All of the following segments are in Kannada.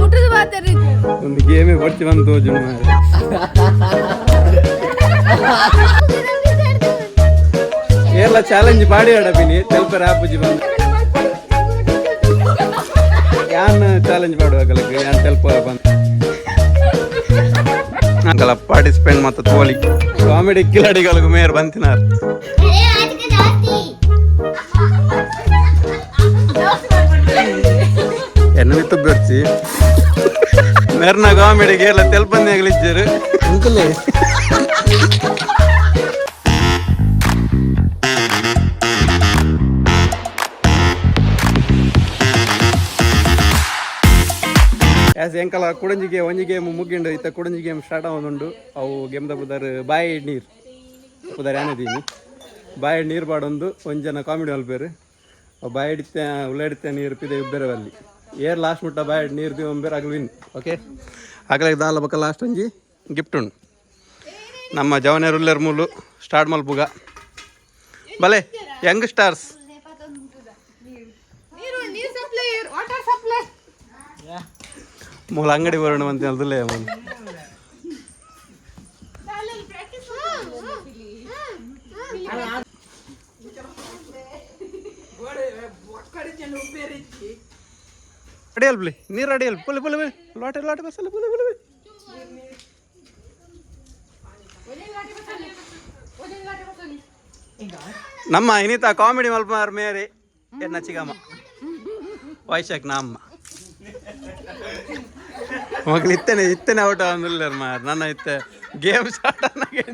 ಊಟದ ಮಾತಾಡಿ ಒಂದು ಗೇಮೇ ಬರ್ತಿ ಬಂತು ಜುಣ ಎಲ್ಲ ಚಾಲೆಂಜ್ ಮಾಡಿ ಆಡಬಿನಿ ತೆಲ್ಪರ ಆಪುಜಿ ಬಂದು ಯಾನ್ ಚಾಲೆಂಜ್ ಮಾಡುವಾಗಲ್ಲ ಯಾನ್ ತೆಲ್ಪ ಬಂದು ಅಂಕಲ ಪಾರ್ಟಿಸಿಪೇಟ್ ಮತ್ತು ತೋಲಿ ಕಾಮಿಡಿ ಕಿಲಾಡಿಗಳಿಗೆ ಮೇಯರ್ ಬಂತಿನಾರ್ ಎನ್ನು ಬರ್ಸಿ. ಮೆರ್ನ ಕಾಮಿಡಿಗೆ ಎಲ್ಲ ತೆಲ್ಪಂದಿ ಆಗಲಿಜ್ಜರು. ಅಂಕಲೇ ಆಸ್ ಎಂಕಲ ಕುಡಂಜಿ ಗೇಮ್ ಒಂಜಿ ಗೇಮ್ ಮುಗಿಂಡು ಇತ್ತ ಕುಡಂಜಿ ಗೇಮ್ ಸ್ಟಾರ್ಟ್ ಆವೊಂದುಂಡು ಅವು ಗೇಮ್ ಪುದರ್ ಬಾಯಿ ನೀರ್. ಬುದರ್ ಏನಿದ್ದೀನಿ ಬಾಯಿ ನೀರು ಬಾಡೊಂದು ಒಂಜನ ಜನ ಕಾಮಿಡಿ ಅವು ಬಾಯಿ ಹಿಡಿತೆ ಉಳ್ಳಾಡಿತೆ ನೀರು ಪಿದೆ ಇಬ್ಬರು ಅಲ್ಲಿ ಏರ್ ಲಾಸ್ಟ್ ಮುಟ್ಟ ಬಾಯ್, ನೀರು ದಿ ಒಂಬೇರ್ ಆಗಲಿ ವಿನ್ ಓಕೆ ಆಗಲೇ ದಾಲ ಬಕ ಲಾಸ್ಟ್ ಅಂಜಿ ಗಿಫ್ಟ್ ಉಂಡು. ನಮ್ಮ ಜವನೇರ್ ಉಲ್ಲೇರ್ ಮೂಲು, ಸ್ಟಾರ್ಟ್ ಮಲ್ಪುಗ ಬಲೆ ಯಂಗ್ ಸ್ಟಾರ್ಸ್ ಮೂಲ ಅಂಗಡಿ ಬರೋಣ ಅಂತ ಹೇಳ್ದಲ್ಲೇ ಅಡಿಯಲ್ ಬಿಳಿ, ನೀರು ಅಡಿಯಲ್, ಪುಲಿ ಪುಲಿ, ಬಿಳಿ. ಲೋಟೆ ಲೋಟೆ ಬಸಲ್ಲ ಪುಲಿ ಪುಲಿ, ಬಿಳಿ. ನಮ್ಮ ಇನಿತ ಕಾಮಿಡಿ ಮಲ್ಪ ಮೇರಿ, ಎನ್ನ ಚಿಗಮ್ಮ. ವೈಶಾಖ್ ನಮ್ಮ. ಮಗಳು ಇತ್ತೇನೆ ಇತ್ತೇನೆ ಔಟ್ ಅಂದಿಲ್ಲ ಮಾರ್ ನನ್ನ ಇತ್ತೆ, ಗೇಮ್ ಸ್ಟಾರ್ಟ್ ಅನ್ನಗೆ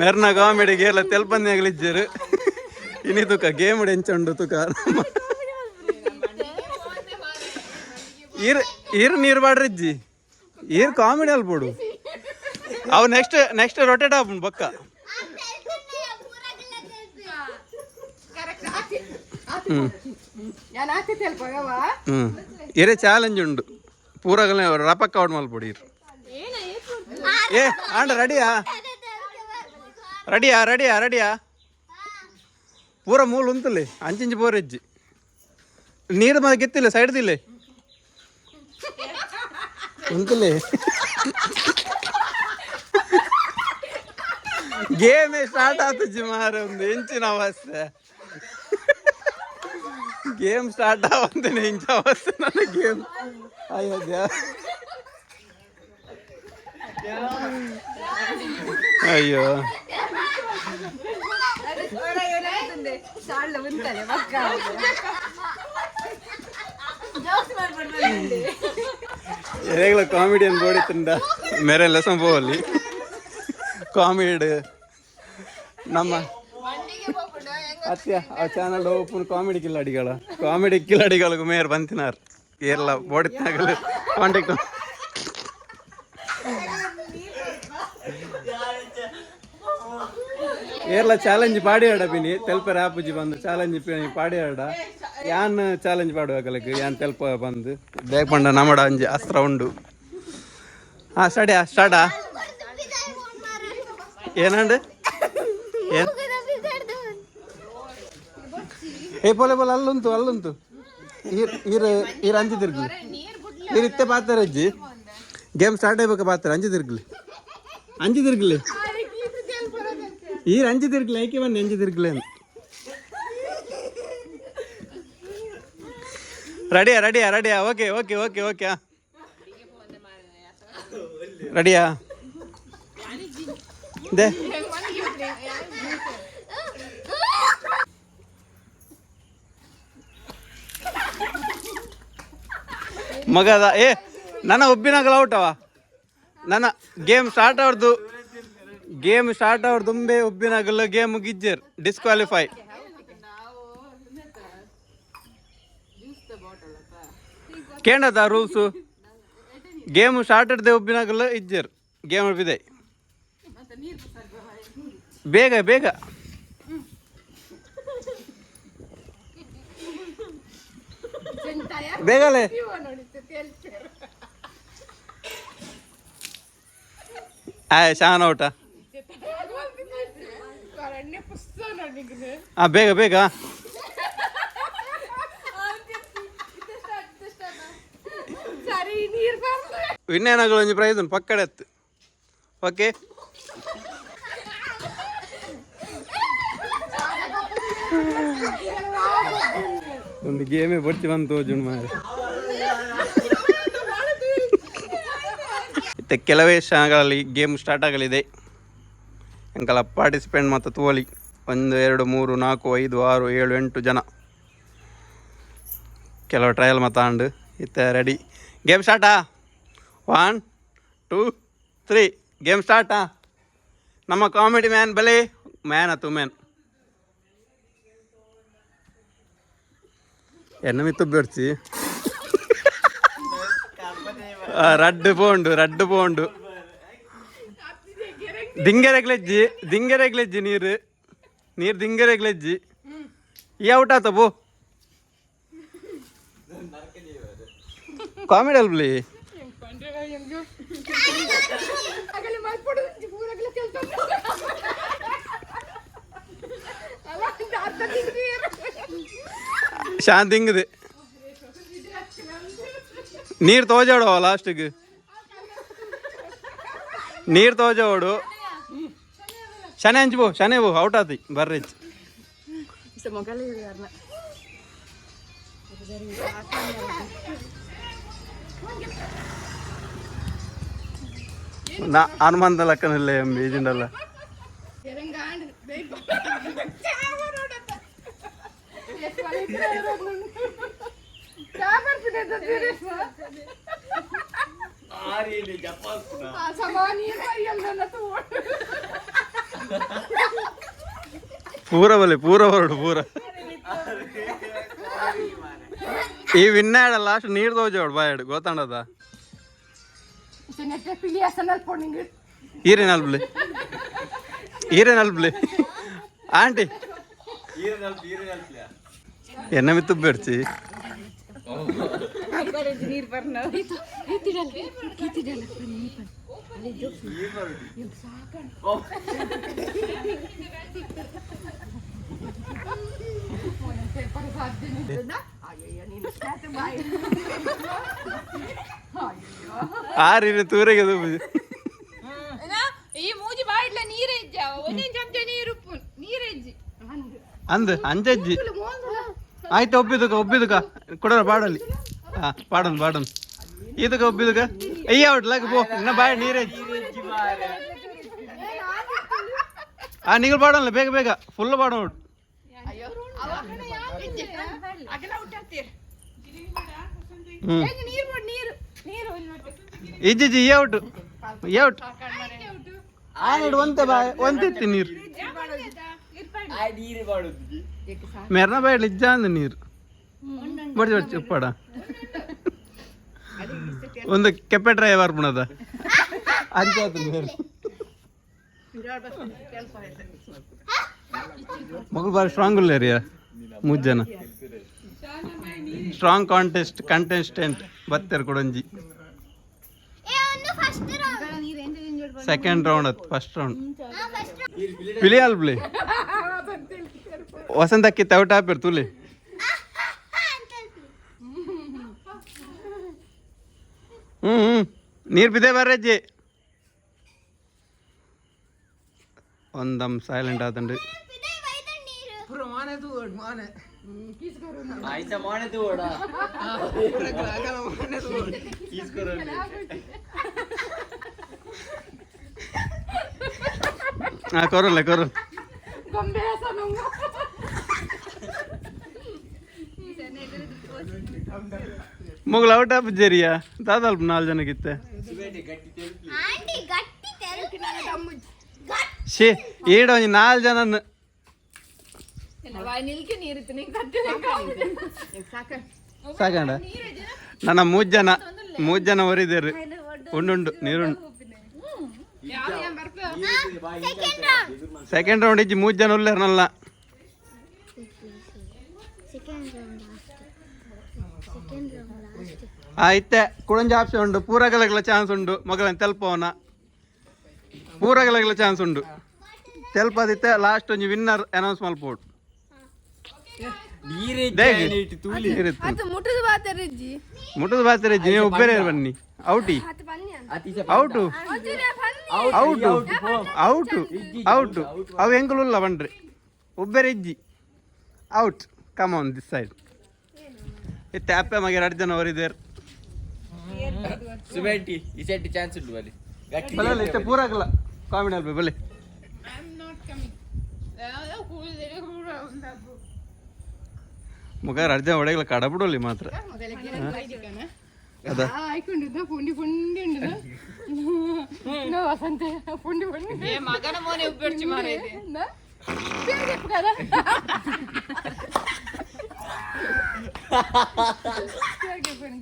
ಮೆರ್ನ ಕಾಮಿಡಿಗೆ ಎಲ್ಲ ತೆಲ್ಪನ್ಯಾಗಲಿಜ್ಜರು ಇನಿ ತುಕ ಗೇಮ್ ಎಂಚಂಡು ತುಕ. ಈರ್ ನೀರ್ ಬಾಡ್ರಿ ಬಾಡ್ರಿಜ್ಜಿ. ಈರ್ ಕಾಮಿಡಿ ಅಲ್ಬೋಡು ಅವ್ ನೆಕ್ಸ್ಟ್ ನೆಕ್ಸ್ಟ್ ರೊಟೇಟ್ ಆಗ್ಬಿಡು ಬಕ್ಕ ಇರೇ ಚಾಲೆಂಜ್ ಉಂಡು. ಪೂರಗಲ ರಪಕ್ಕ ಔಟ್ ಇರ್. ಏ, ಆಂಡ ರೆಡಿಯಾ ರೆಡಿಯಾ ರೆಡಿಯಾ ರೆಡಿಯಾ ಪೂರ ಮೂಲ ಉಂತಲೆ ಅಂಚಿಂಚು ಪೋರೆಜ್ಜಿ ನೀರು ಮತ್ತೆ ಗೆತ್ತಿಲ್ಲ ಸೈಡ್ ದಿಲ್ಲ ಉಂತಲೆ ಗೇಮೇ ಸ್ಟಾರ್ಟ್ ಆತಜ್ಜಿ ಮಾರ ಒಂದು ಹೆಂಚಿನ ಅವಸ್ಥೆ ಗೇಮ್ ಸ್ಟಾರ್ಟ್ ಆವಂತೇನೆ ಇಂಚ ಅವಸ್ಥೆ ನನ್ನ ಗೇಮ್ ಅಯ್ಯೋ ದೇವ ಅಯ್ಯೋ చాలు ఉంటాయి పక్క ಎರೆಗಳ ಕಾಮಿಡಿಯನ್ ಬೋಡಿತ್ತಂಡ ಮೇರೆ ಲೆಸನ್ పోవాలి ಕಾಮಿಡಿ ನಮ್ಮ ಅತ್ಯ ಆ ಚಾನಲ್ ಓಪನ್ ಕಾಮಿಡಿ ಕಿಲಾಡಿಗಳ ಕಾಮಿಡಿ ಕಿಲಾಡಿಗಳಿಗೆ ಮೇಯರ್ ಬಂತಿನಾರ್ ಏರ್ಲ ಬೋಡಿತ್ನಾಗಲು ಕಾಂಟ್ಯಾಕ್ಟ್ ಏರ್ಲ ಚಾಲೆಂಜ್ ಪಾಡಿ ಆಡ ಬಿನಿ ತೆಲ್ಪ ಆಪುಜಿ ಬಂದು ಚಾಲೆಂಜ್ ಪಾಡಿ ಆಡ ಯಾನ್ ಚಾಲೆಂಜ್ ಪಾಡುವಾಗಲಕ್ಕೆ ಯಾನ್ ತೆಲ್ಪ ಬಂದು? ಬೇಗ ಪಂಡ ನಮಡ ಅಂಜಿ ಅಸ್ತ್ರ ಉಂಡು. ಹಾ ಸ್ಟಾರ್ಟಾ ಸ್ಟಾರ್ಟಾ ಏನಂಡ ಏನ್? ಏ, ಪೊಲೆ ಪೊಲೆ, ಅಲ್ಲುಂತು ಅಲ್ಲುಂತು. ಈರ್ ಈರ್ ಅಂಜಿ ತಿರ್ಗ್ಲಿ. ಈರ್ ಇತ್ತೆ ಪಾತ್ರ ಅಜ್ಜಿ ಗೇಮ್ ಸ್ಟಾರ್ಟ್ ಆಗ್ಬೇಕು ಪಾತ್ರ, ಅಂಜಿ ತಿರ್ಗ್ಲಿ. ಅಂಜಿ ತಿರ್ಗ್ಲಿ. ಈರ್ ಅಂಜಿ ತಿರ್ಗ್ಲಿ ಐಕೆ ಬನ್ನಿ ಅಂಜಿ ரெடியா ரெடியா ಓಕೆ ಓಕೆ ಓಕೆ ಓಕೆ. ರೆಡಿಯಾ. ದೇ. ಮಗದ, ಏ, ನನ್ನ ಒಬ್ಬಿನಾಗಲ್ಲ ಔಟವ ನನ್ನ ಗೇಮ್ ಸ್ಟಾರ್ಟ್ ಅವ್ರದ್ದು ಗೇಮ್ ಸ್ಟಾರ್ಟ್ ಅವ್ರ ತುಂಬೆ ಒಬ್ಬಿನಾಗಲ್ಲ ಗೇಮ್ ಗಿಜ್ಜರ್ ಡಿಸ್ಕ್ವಾಲಿಫೈ ಕೇಂಡದ ರೂಲ್ಸು, ಗೇಮ್ ಸ್ಟಾರ್ಟ್ ಇಡ್ದೆ ಒಬ್ಬಿನಾಗಲ್ಲ ಇಜ್ಜರ್, ಗೇಮ್ ಬಿದೆ ಬೇಗ ಬೇಗ. ಬೇಗಲೇ. ಆಯ್, ಶಾನ್ ಔಟ ಪುಸ್ತಕ ನೋಡಿ ಆ ಬೇಗ ಬೇಗ. ಇನ್ನೇನಾಗಲು ಒಂಜಿ ಪ್ರೈಸ್ ಉಂಟು ಪಕ್ಕಡೆ ಎತ್ತು. ಓಕೆ ಒಂದು ಗೇಮೇ ಬರ್ತಿ ಬಂತು ಜುಣ್ ಮಾರ ಇತ್ತೆ ಕೆಲವೇ ಕ್ಷಣಗಳಲ್ಲಿ ಗೇಮ್ ಸ್ಟಾರ್ಟ್ ಆಗಲಿದೆ. ಎಂಕಲ ಪಾರ್ಟಿಸಿಪೆಂಟ್ ಮತ್ತು ತೋಲಿ. ಒಂದು, ಎರಡು, ಮೂರು, ನಾಲ್ಕು, ಐದು, ಆರು, ಏಳು, ಎಂಟು ಜನ. ಕೆಲವು ಟ್ರಯಲ್ ಮಾತಾಂಡು ಇತ್ತೆ ರೆಡಿ ಗೇಮ್ ಸ್ಟಾರ್ಟಾ ಒನ್ ಟೂ ತ್ರೀ ಗೇಮ್ ಸ್ಟಾರ್ಟಾ ನಮ್ಮ ಕಾಮಿಡಿ ಮ್ಯಾನ್ ಬಲಿ? ಮ್ಯಾನ್ ಅಥವಾ ಮ್ಯಾನ್ ಎನ್ನಮಿ ಮಿತ್ತು ಬಿಡ್ಸಿ ರಡ್ ಪೋಂಡು ರಡ್ ಪೋಂಡು ದಿಂಗೆರೆಗ್ಲೆಜ್ಜಿ ದಿಂಗೆರೆಗ್ಲೆಜ್ಜಿ ನೀರು. ನೀರು ದಿಂಗೆರೆಗ್ಲೆಜ್ಜಿ ಈ ಔಟ್ ಆತ ಬೋ. ಕಾಮಿಡಿ ಅಲ್ಬ್ಲಿ ಶಾಂತಿ ಹಿಂಗದೆ. ನೀರು ತೋಜಾಡುವ ಲಾಸ್ಟಿಗೆ ನೀರು ತೋಜೋಡು. ಶನೆ ಹಂಚ್ಬು ಶನೆ ಬೋ ಔಟ್ ಆತಿ ಬರ್ರಿ ನಾ ಹನುಮಂತ ಲಕ್ಕನಲ್ಲೇ ಬೀಜಿಂಡಲ್ಲ ಪೂರ ಬಲೆ, ಪೂರ ಹೊರಡು ಪೂರ. ಈ ವಿನ್ನ ಹೇಳ ಲಾಸ್ಟ್ ನೀರು ಬಾ ಬಾಯಡು ಗೊತ್ತಾಂಡದ ಈರೇನ್ ಅಲ್ಬ್ಲಿ ಈರೇನ್ ಅಲ್ಬ್ಲಿ ಆಂಟಿ. ಎನ್ನ ಮಿತ್ತು ಬೇಡ್ಸಿ ನೀರು ಬರ್ನ ಆರಿನ ತೂರಿಗೆ ಅದು ಈ ಮೂಜಿ ಬಾಡ್ಲ ನೀರೇ ಇಜ್ಜ. ಒಂದೇ ಚಮಚ ನೀರು ಉಪ್ಪು ಅಂದ. ಅಂಜಜ್ಜಿ ಆಯ್ತು ಒಬ್ಬಿದಕ ಒಬ್ಬಿದಕ ಕೊಡೋಣ ಬಾಡಲಿ ಹಾ ಪಾಡನ್ ಪಾಡನ್ ಇದಕ್ಕೆ ಒಬ್ಬಿದಕ ಅಯ್ಯ ಔಟ್ಲಾಗ ಬೋ, ಇನ್ನ ಬಾಯ್ ನೀರೇ ಆ ನಿಗಳು ಬಾಡಲ್ಲ ಬೇಗ ಬೇಗ. ಫುಲ್ ಪಾಡ ನೋಡು. ಇಜ್ಜಿಜ್ಜಿ ಔಟ್. ಔಟ್. ಆನೆಡು ಒಂತೆ ಬಾಯ್ ನೀರು. ಮೆರ್ನ ಬಾಯ್ ಇಜ್ಜ ಅಂದ ನೀರು. ಬಡ್ಜಿ ಬಡ್ಜಿ ಉಪ್ಪಾಡ ಒಂದು ಕೆಪ್ಪೆ ಡ್ರೈವರ್ ನೀರು ಮಗಳು ಬಾರಿ ಸ್ಟ್ರಾಂಗ್ ಉಳ್ಳೇರಿಯ ಮೂರು ಜನ. ಸ್ಟ್ರಾಂಗ್ ಕಾಂಟೆಸ್ಟ್ ಕಂಟೆಸ್ಟೆಂಟ್ ಬತ್ತೇರು ಕೊಡಂಜಿ. ಸೆಕೆಂಡ್ ರೌಂಡ್ ಅತ್ ಫಸ್ಟ್ ರೌಂಡ್ ಪಿಲಿ ಅಲ್ಬ್ಲಿ ವಸಂತಕ್ಕೆ ತವಟ ಹಾಪಿರ್ ತುಲಿ. ಹ್ಞೂ ಹ್ಞೂ ನೀರು ಬಿದೆ ಬರ್ರಜ್ಜಿ ಒಂದಮ್ ಸೈಲೆಂಟ್ ಆತಂಡು ಹಾಂ ಕೊರಲ್ಲ ಕೊರಲ್ಲ ಗೊಂಬೆ ಹಸನು ಮೊಗಲು ಔಟ್ ಆಫ್ ಜರಿಯಾ ದಾದಲ್ಪ ನಾಲ್ಕು ಜನಕ್ಕಿತ್ತೆ ಶೇ ಏಡ ಒಂಜಿ ನಾಲ್ಕು ಜನ ಸಾಕಂಡ ನನ್ನ ಮೂರು ಜನ ಮೂರ್ ಜನ ಹೊರಿದೇರು ಉಂಡುಂಡು ನೀರುಂಡು. ಸೆಕೆಂಡ್ ರೌಂಡ್ ಇಜ್ಜಿ ಮೂರು ಜನ ಉಳ್ಳೇರ್ನಲ್ಲ. ಆಯ್ತೆ ಕುಳಂಜ ಆಪ್ಷನ್ ಉಂಡು ಪೂರಗಲಗಲ ಚಾನ್ಸ್ ಉಂಡು ಮಗಳನ್ನ ತೆಲ್ಪವನ ಪೂರಗಲಗಲ ಚಾನ್ಸ್ ಉಂಡು. ತೆಲ್ಪದಿತ್ತೆ ಲಾಸ್ಟ್ ಒಂಜಿ ವಿನ್ನರ್ ಅನೌನ್ಸ್ ಮಲ್ಪೋಡು ಅದು ಮುಟ್ಟದ ಬಾಸ್ತಾರೆ ನೀವು ಒಬ್ಬರೇ ಬನ್ನಿ. ಔಟಿ. ಔಟು. Out out. ಔಟು ಅವು ಎಂಕುಲ್ಲ ಬನ್ರಿ. ಒಬ್ಬರೇ ಇಜ್ಜಿ out. Come on this side ಇತ್ತೆ ಅಪ್ಪೆ ಮಗೆ ಎರಡು ಜನ ಅವರಿದ್ದಾರೆ ಸುಬೇಟಿ ಈ ಸೆಟ್ ಚಾನ್ಸ್ ಉಂಟು ಬಲ್ಲಿ. ಬಲ್ಲ. ಇತ್ತೆ ಪೂರಾಗಲ್ಲ ಕಾಮಿಡಿ ಅಲ್ಪ ಬಲೆ I'm not coming. ಕಡ ಬಿಡೋಲಿ ಕೂಡ ಕಡಬಿಡಲಿ ಮಾತ್ರ? ಅದ. ಆ, ಆಯ್ಕೊಂಡಿದ್ದ ಪುಂಡಿ ಪುಂಡಿ ಉಂಡು ನೋ ವಸಂತ ಪುಂಡಿ ಪುಂಡಿ. ಏ ಮಗನ ಮೋನೆ ಉಬ್ಬೆರ್ಚಿ ಮಾರೈತೆ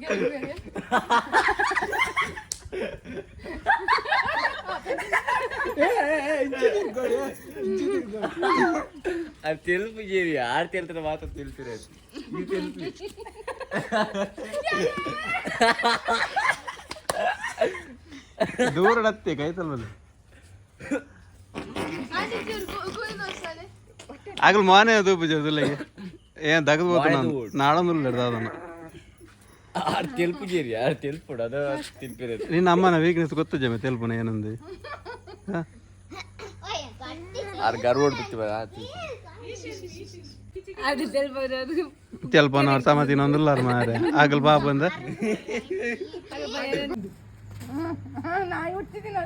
కదా ಅದು తెలుపు చేరి ఆరు తెలుతున్న మాత్రం తెలుతులేదు ఇది తెలుపు ದೂರ ಹತ್ತಿ ಕೈತಲ್ ಬಲ್ಲಿ అది కూలి వస్తుంది ಆಗಲ್ ಮಾನೆ ಅದು ಬುಜದಿಲ್ಲ ಏನ್ ತೆಗೆದು ಹೋಗ್ತಾನ ನಾಳಂದ್ರೆ ಹಿಡ್ದ ಅದನ್ನ. ಆರು ತೆಲ್ಪುಗೇರಿ ಆರು ತೆಲ್ಪುಡು ಅದು ತಿಲ್ಪಿರೋದು ನಿನ್ನ ಅಮ್ಮನ ವೀಕ್ನೆಸ್ ಗೊತ್ತು ಜಮೆ ತೆಲ್ಪುನ ಏನಂದು? ಆರು ಗರ್ವಡ್ ಬಿತ್ತಿವ ತೆಲ್ಪನ ಅರ್ಥ ಮಾಡ್ತೀನಿ ಒಂದಿಲ್ಲ ಮಾರೆ ಆಗಲ್ ಬಾ ಬಂದ. ನಾ ಹುಟ್ಟಿದಿನ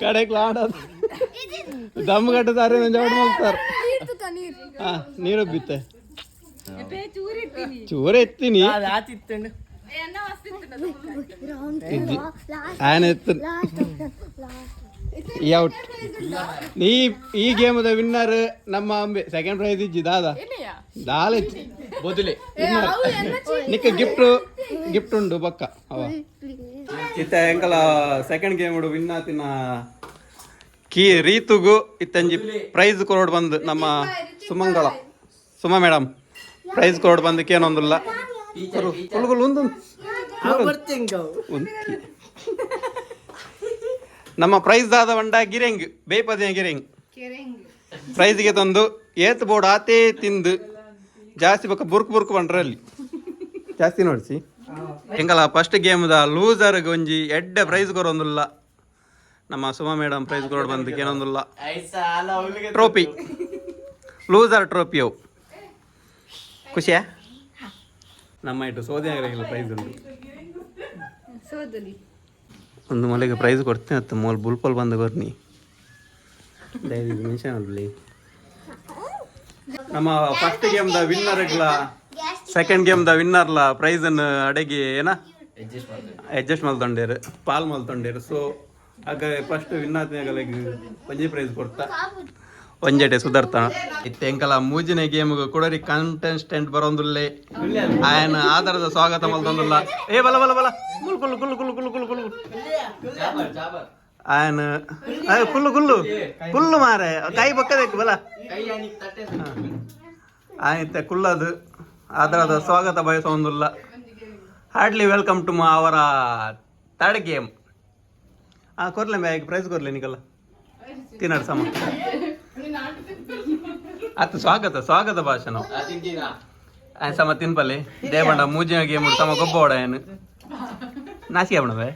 ಕಡೆಗೆ ಆಡೋದು ದಮ್ ಕಟ್ಟದಾರೆ ಜವಡ್ ಮಾಡ್ತಾರ ನೀರು ನೀರು ಹಾ ನೀರು ಬಿತ್ತೆ ಚೂರ ಎತ್ತೀನಿ ಆನೆ ಎತ್ತು. ಔಟ್ ಈ ಈ ಗೇಮದ ವಿನ್ನರ್ ನಮ್ಮ ಅಂಬೆ. ಸೆಕೆಂಡ್ ಪ್ರೈಸ್ ಇಜ್ಜಿ ದಾದ. ದಾಲ ಬದುಲೆ. ನಿಕ್ಕ ಗಿಫ್ಟ್ ಗಿಫ್ಟ್ ಉಂಡು ಬಕ್ಕ ಅವ. ಇತ್ತ ಎಂಕಲ ಸೆಕೆಂಡ್ ಗೇಮ್ ಉಡು ವಿನ್ ಆತಿನ ಕೀ ರೀತುಗು ಇತ್ತಂಜಿ ಪ್ರೈಸ್ ಕೊರೋಡ್ ಬಂದು ನಮ್ಮ ಸುಮಂಗಲ. ಸುಮ ಮೇಡಮ್ ಪ್ರೈಸ್ ಕೊಡ್ ಬಂದಕ್ಕೆ ಏನೊಂದಿಲ್ಲ. ನಮ್ಮ ಪ್ರೈಸ್ ದಾದ ಬಂಡ ಗಿರೆಂಗ್ ಬೇಪದಿನ ಗಿರೆಂಗ್. ಪ್ರೈಸ್ಗೆ ತಂದು ಏತ್ ಬೋರ್ಡ್ ಆತೇ ತಿಂದು ಜಾಸ್ತಿ ಬಕ್ಕ ಬುರ್ಕ್ ಬುರ್ಕ್ ಬಂಡ್ರಲ್ಲಿ ಜಾಸ್ತಿ ನೋಡಿಸಿ. ಹೆಂಗಲ್ಲ ಫಸ್ಟ್ ಗೇಮ್ದ ಲೂಸರ್ ಒಂಜಿ ಎಡ್ಡ ಪ್ರೈಸ್ ಕೊರೊಂದಿಲ್ಲ ನಮ್ಮ ಸುಮಾ ಮೇಡಮ್ ಪ್ರೈಸ್ ಕೊಡ್ ಬಂದಕ್ಕೆ ಏನೊಂದಿಲ್ಲ. ಟ್ರೋಫಿ ಲೂಸರ್ ಟ್ರೋಫಿ ಅವು. ಖುಷಿಯಾ? ನಮ್ಮ ಇಟ್ಟು ಸೋದಿ ಆಗಿಲ್ಲ ಪ್ರೈಸ್ ಉಂಟು. ಒಂದು ಮಲೆಗೆ ಪ್ರೈಸ್ ಕೊಡ್ತೀನಿ ಅತ್ತ ಮೋಲ್ ಬುಲ್ಪಲ್ ಬಂದು ಬರ್ನಿ. ಡೈರಿ ಮೆನ್ಷನ್ ಅಲ್ಲಿ. ನಮ್ಮ ಫಸ್ಟ್ ಗೇಮ್ ದ ವಿನ್ನರ್ಗ್ಲ ಸೆಕೆಂಡ್ ಗೇಮ್ ದ ವಿನ್ನರ್ಲ ಪ್ರೈಸನ್ನು ಅಡೆಗೆ ಏನ? ಅಡ್ಜಸ್ಟ್ ಮಲ್ತೊಂಡೇರು ಪಾಲ್ ಮಲ್ತೊಂಡೇರು ಸೊ ಆಗ ಫಸ್ಟ್ ವಿನ್ನರ್ ಪಂಜಿ ಪ್ರೈಸ್ ಕೊಡ್ತಾ? ಒಂಜೆಡೆ ಸುಧಾರ್ಥ ಇತ್ತೆ ಎಂಕಲ ಮೂಜಿನ ಗೇಮ್ ಕೊಡರಿ ಕಂಟೆಸ್ಟೆಂಟ್ ಬರೋಂದುಲ್ಲೆ. ಆಯನ ಆಧಾರದ ಸ್ವಾಗತ ಮಲ್ತೊಂದುಲ್ಲ ಏ, ಬಲ ಬಲ ಬಲ. ಕುಲ್ ಕುಲ್ ಕುಲ್ ಕುಲ್ ಕುಲ್ ಕುಲ್ ಕುಲ್ ಆಯನ ಕುಲ್ಲು ಕುಲ್ಲು. ಕುಲ್ಲು ಮಾರೆ. ಕೈ ಬಕ್ಕಬೇಕು, ಬಲ. ಆಯ್ತ ಕುಲ್ಲದು ಅದರದ ಸ್ವಾಗತ ಬಯಸೊಂದುಲ್ಲ. ಹಾರ್ಡ್ಲಿ ವೆಲ್ಕಮ್ ಟು ಅವರ ಥರ್ಡ್ ಗೇಮ್. ಆ ಕೊರ್ಲೆ ಮ್ಯಾಗ್ ಪ್ರೈಸ್ ಕೊರ್ಲೆ ನಿಕಲ್ಲ. ತಿನ್ನಡ್ ಸಮ ಅತ್ತ ಸ್ವಾಗತ ಸ್ವಾಗತ ಭಾಷಣ. ಆಯ್ತು ಸಮ ತಿನ್ಪಲ್ಲಿ. ದೇವಣ್ಣ ಮೂಜಿನ ಗೇಮ್ ಸಮ ಗೊಬ್ಬ ಓಡ ಏನು? ನಾಸಿ ಅವಣವೇ